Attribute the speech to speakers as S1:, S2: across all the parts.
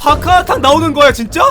S1: 바카라탕 나오는 거야 진짜?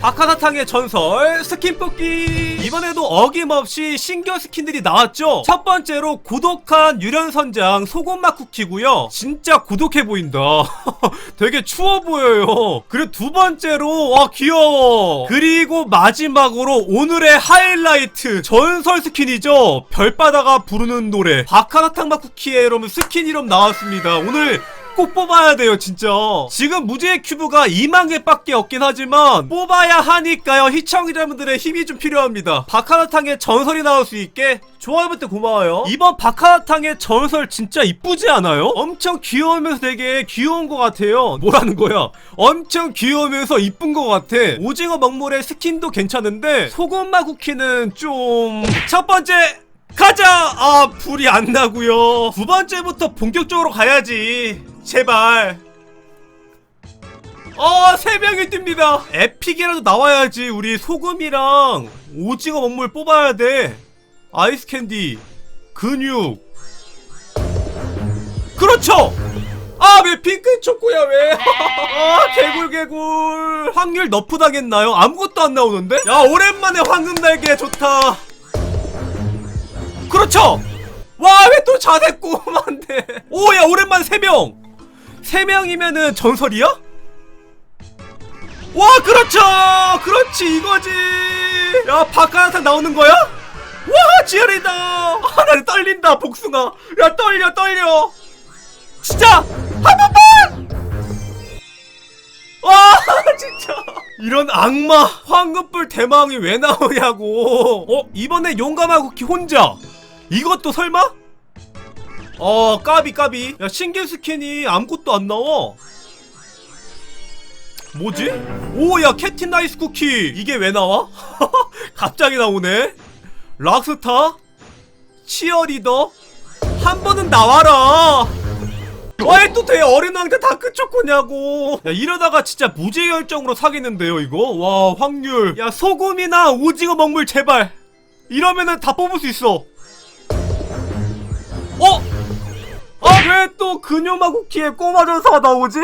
S1: 바카사탕의 전설 스킨 뽑기. 이번에도 어김없이 신규 스킨들이 나왔죠? 첫 번째로 고독한 유련선장 소금맛 쿠키고요. 진짜 고독해 보인다. 되게 추워 보여요. 그리고 두 번째로 와 귀여워. 그리고 마지막으로 오늘의 하이라이트 전설 스킨이죠? 별바다가 부르는 노래. 바카사탕 맛 쿠키에 여러분 스킨 이름 나왔습니다. 오늘 꼭 뽑아야 돼요 진짜. 지금 무죄의 큐브가 2만 개밖에 없긴 하지만 뽑아야 하니까요. 시청자분들의 힘이 좀 필요합니다. 바카라탕의 전설이 나올 수 있게 좋아요 버튼 고마워요. 이번 바카라탕의 전설 진짜 이쁘지 않아요? 엄청 귀여우면서 되게 귀여운 것 같아요. 뭐라는 거야? 엄청 귀여우면서 이쁜 것 같아. 오징어 먹물의 스킨도 괜찮은데 소금맛 쿠키는 좀 첫 번째 가자! 아, 불이 안 나고요. 두 번째부터 본격적으로 가야지. 제발. 어, 세 명이 뜹니다. 에픽이라도 나와야지. 우리 소금이랑 오징어 먹물 뽑아야 돼. 아이스 캔디, 근육. 그렇죠! 아, 왜 핑크 초코야, 왜? 아, 개굴, 개굴. 확률 너프 당했나요? 아무것도 안 나오는데? 야, 오랜만에 황금 날개 좋다. 그렇죠! 와, 왜 또 자세 꼬만데? 오, 야, 오랜만 3명! 3명이면은 전설이야? 와, 그렇죠! 그렇지, 이거지! 야, 바카라탕 나오는 거야? 와, 지열이다! 아, 나 떨린다, 복숭아! 야, 떨려, 떨려! 진짜! 한 번만! 와, 진짜! 이런 악마, 황금불 대망이 왜 나오냐고! 어, 이번에 용감한 쿠키 혼자! 이것도 설마? 어 까비 까비. 야 신규 스킨이 아무것도 안 나와. 뭐지? 오야 캡틴 나이스 쿠키. 이게 왜 나와? 갑자기 나오네. 락스타? 치어리더? 한 번은 나와라. 와또 되게 어린 왕자 다크 초코냐고. 야 이러다가 진짜 무죄 결정으로 사겠는데요 이거? 와 확률. 야 소금이나 오징어 먹물 제발. 이러면은 다 뽑을 수 있어 어? 아, 왜또 근요마 쿠키에 꼬마 전사가 나오지?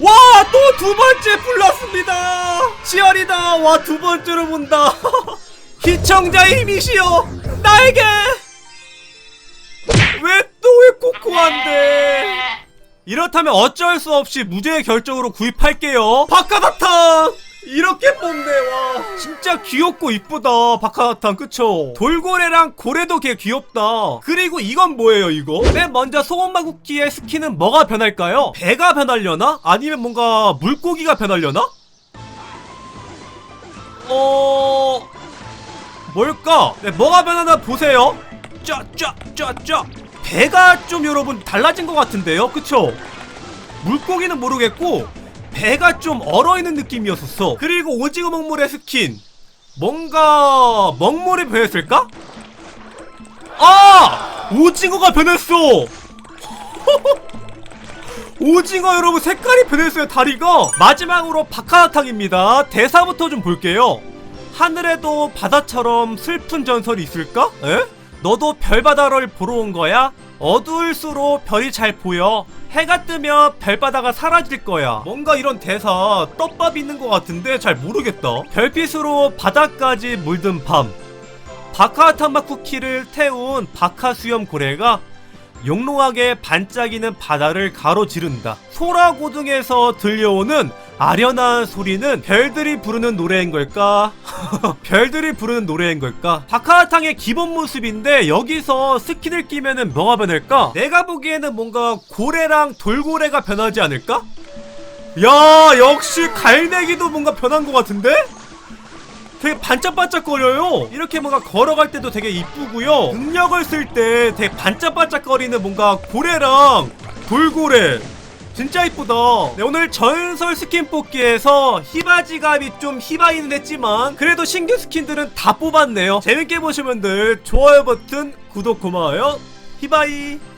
S1: 와, 또 두 번째 불났습니다! 치열이다! 와, 두 번째로 본다! 시청자의 힘이시여! 나에게! 왜 또 왜 코코한데? 이렇다면 어쩔 수 없이 무죄의 결정으로 구입할게요. 바카다탕! 이렇게 뽑네, 와. 진짜 귀엽고 이쁘다, 바카다탕, 그쵸? 돌고래랑 고래도 개 귀엽다. 그리고 이건 뭐예요, 이거? 맨 먼저 소금마 쿠키의 스킨은 뭐가 변할까요? 배가 변하려나? 아니면 뭔가 물고기가 변하려나? 어... 뭘까? 네, 뭐가 변하나 보세요. 짜짜짜짜. 배가 좀 여러분 달라진 것 같은데요, 그쵸? 물고기는 모르겠고 배가 좀 얼어있는 느낌이었었어. 그리고 오징어 먹물의 스킨. 뭔가 먹물이 변했을까? 아! 오징어가 변했어! 오징어 여러분 색깔이 변했어요 다리가 마지막으로 바카라탕입니다 대사부터 좀 볼게요 하늘에도 바다처럼 슬픈 전설이 있을까? 에? 너도 별바다를 보러 온 거야? 어두울수록 별이 잘 보여 해가 뜨면 별바다가 사라질 거야. 뭔가 이런 대사 떡밥 있는 것 같은데 잘 모르겠다. 별빛으로 바다까지 물든 밤. 맛 쿠키를 태운 바카수염 고래가 용롱하게 반짝이는 바다를 가로지른다. 소라고등에서 들려오는 아련한 소리는 별들이 부르는 노래인 걸까? 별들이 부르는 노래인 걸까? 바카라탕의 기본 모습인데 여기서 스킨을 끼면은 뭐가 변할까? 내가 보기에는 뭔가 고래랑 돌고래가 변하지 않을까? 야 역시 갈매기도 뭔가 변한 것 같은데? 되게 반짝반짝거려요. 이렇게 뭔가 걸어갈 때도 되게 이쁘고요. 능력을 쓸 때 되게 반짝반짝거리는 뭔가 고래랑 돌고래. 진짜 이쁘다. 네, 오늘 전설 스킨 뽑기에서 히바지갑이 좀 히바이는 했지만 그래도 신규 스킨들은 다 뽑았네요. 재밌게 보시면 들 좋아요 버튼, 구독 고마워요. 히바이.